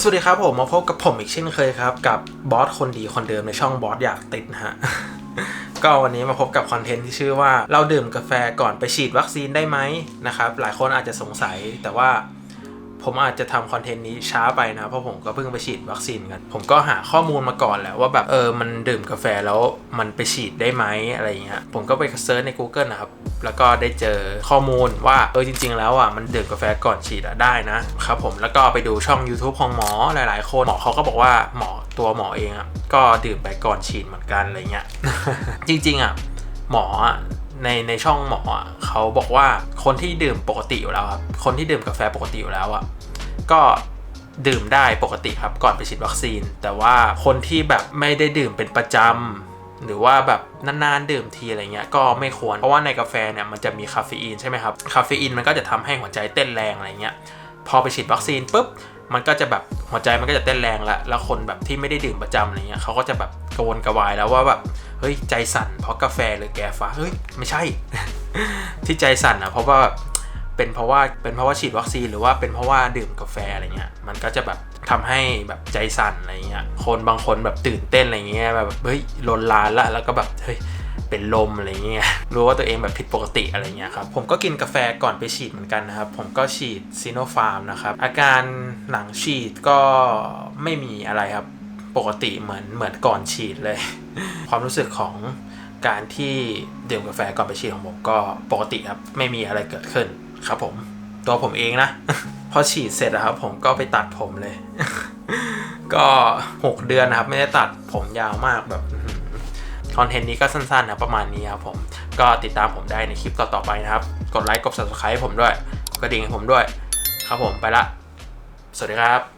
สวัสดีครับผมมาพบกับผมอีกเช่นเคยครับ กับบอสคนดีคนเดิมในช่องบอสอยากติดฮะ ก็วันนี้มาพบกับคอนเทนต์ที่ชื่อว่า เราดื่มกาแฟก่อนไปฉีดวัคซีนได้ไหมนะครับ หลายคนอาจจะสงสัยแต่ว่า ผมอาจจะทำคอนเทนต์นี้ช้าไปนะ เพราะผมก็เพิ่งไปฉีดวัคซีนกัน ผมก็หาข้อมูลมาก่อนแหละว่าแบบเออมันดื่มกาแฟแล้วมันไปฉีดได้ไหมอะไรเงี้ยผมก็ไปเซิร์ชใน Google นะครับ แล้วก็ได้เจอข้อมูลว่าเออจริง ๆ แล้วอะมันดื่มกาแฟก่อนฉีดอะได้นะครับผมแล้วก็ไปดูช่อง YouTube ของหมอหลาย ๆ คนหมอเขาก็บอกว่าหมอตัวหมอเองอะก็ดื่มไปก่อนฉีดเหมือนกันอะไรเงี้ยจริงๆอะหมออะ ในในช่องหมออะเขาบอกว่าคนที่ดื่มปกติอยู่แล้วครับคนที่ดื่มกาแฟปกติอยู่แล้วอะก็ดื่มได้ปกติครับก่อนไปฉีดวัคซีน แต่ว่าคนที่แบบไม่ได้ดื่มเป็นประจำหรือว่าแบบนานๆดื่มทีอะไรเงี้ยก็ไม่ควรเพราะว่าในกาแฟเนี่ยมันจะมีคาเฟอีนใช่ไหมครับคาเฟอีนมันก็จะทำให้หัวใจเต้นแรงอะไรเงี้ยพอไปฉีดวัคซีนปุ๊บมันก็จะแบบหัวใจมันก็จะเต้นแรงละแล้วคนแบบที่ไม่ได้ดื่มประจำอะไรเงี้ยเขาก็จะแบบกระวนกระวายแล้วว่าแบบ เฮ้ยใจสั่นเพราะกาแฟหรือแกฟ้าเฮ้ยไม่ใช่ ที่ใจสั่นอะเพราะว่าเป็นเพราะว่าเป็นเพราะว่าฉีดวัคซีนหรือว่าเป็นเพราะว่าดื่มกาแฟอะไรเงี้ยมันก็จะแบบทำให้แบบใจสั่นอะไรเงี้ยคนบางคนแบบตื่นเต้นอะไรเงี้ยแบบเฮ้ยลนลานละแล้วก็แบบเฮ้ยเป็นลมอะไรเงี้ยรู้ว่าตัวเองแบบผิดปกติอะไรเงี้ยครับผมก็กินกาแฟก่อนไปฉีดเหมือนกันนะครับ ผมก็ฉีดซีโนฟาร์มนะครับ อาการหลังฉีดก็ไม่มีอะไรครับ ปกติเหมือนเหมือนก่อนฉีดเลย ความรู้สึกของการที่ดื่มกาแฟก่อนไปฉีดของผมก็ปกติครับไม่มีอะไรเกิดขึ้นครับผมตัวผมเองนะ พอฉีดเสร็จอะครับ ผมก็ไปตัดผมเลย ก็ 6 เดือนนะครับ ไม่ได้ตัดผมยาวมากแบบคอนเทนต์นี้ก็สั้นๆนะประมาณนี้ครับผม ก็ติดตามผมได้ในคลิปต่อๆไปนะครับ กดไลค์กด subscribe ผมด้วย กดกระดิ่งให้ผมด้วย ครับผมไปละ สวัสดีครับ